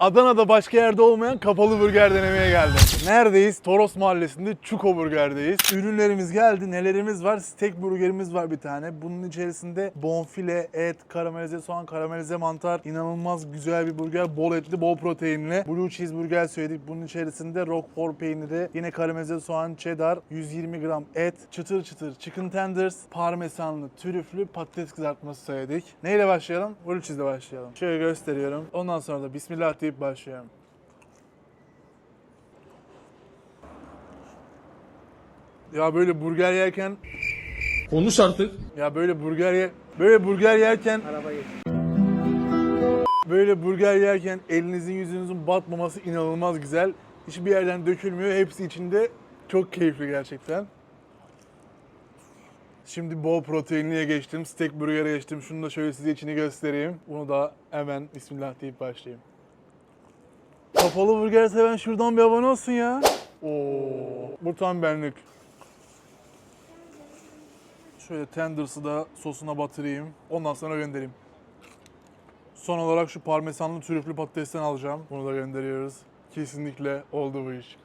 Adana'da başka yerde olmayan kapalı burger denemeye geldim. Neredeyiz? Toros Mahallesi'nde Çuko Burger'deyiz. Ürünlerimiz geldi. Nelerimiz var? Steak burgerimiz var bir tane. Bunun içerisinde bonfile, et, karamelize soğan, karamelize mantar. İnanılmaz güzel bir burger. Bol etli, bol proteinli. Blue cheeseburger söyledik. Bunun içerisinde roquefort peyniri, yine karamelize soğan, cheddar, 120 gram et, çıtır çıtır chicken tenders, parmesanlı, trüflü patates kızartması söyledik. Neyle başlayalım? Blue cheese'le başlayalım. Şöyle gösteriyorum. Ondan sonra da bismillah deyip başlıyorum. Ya böyle burger yerken Konuş artık. ya böyle burger ye böyle burger yerken böyle burger yerken elinizin yüzünüzün batmaması inanılmaz güzel. Hiçbir yerden dökülmüyor. Hepsi içinde çok keyifli gerçekten. Şimdi bol proteinliye geçtim. Steak burger'e geçtim. Şunu da şöyle size içini göstereyim. Bunu da hemen bismillah deyip başlayayım. Kapalı burger seven şuradan bir abone olsun ya. Oo, bu tam benlik. Şöyle tenders'ı da sosuna batırayım. Ondan sonra göndereyim. Son olarak şu parmesanlı trüflü patatesten alacağım. Bunu da gönderiyoruz. Kesinlikle oldu bu iş.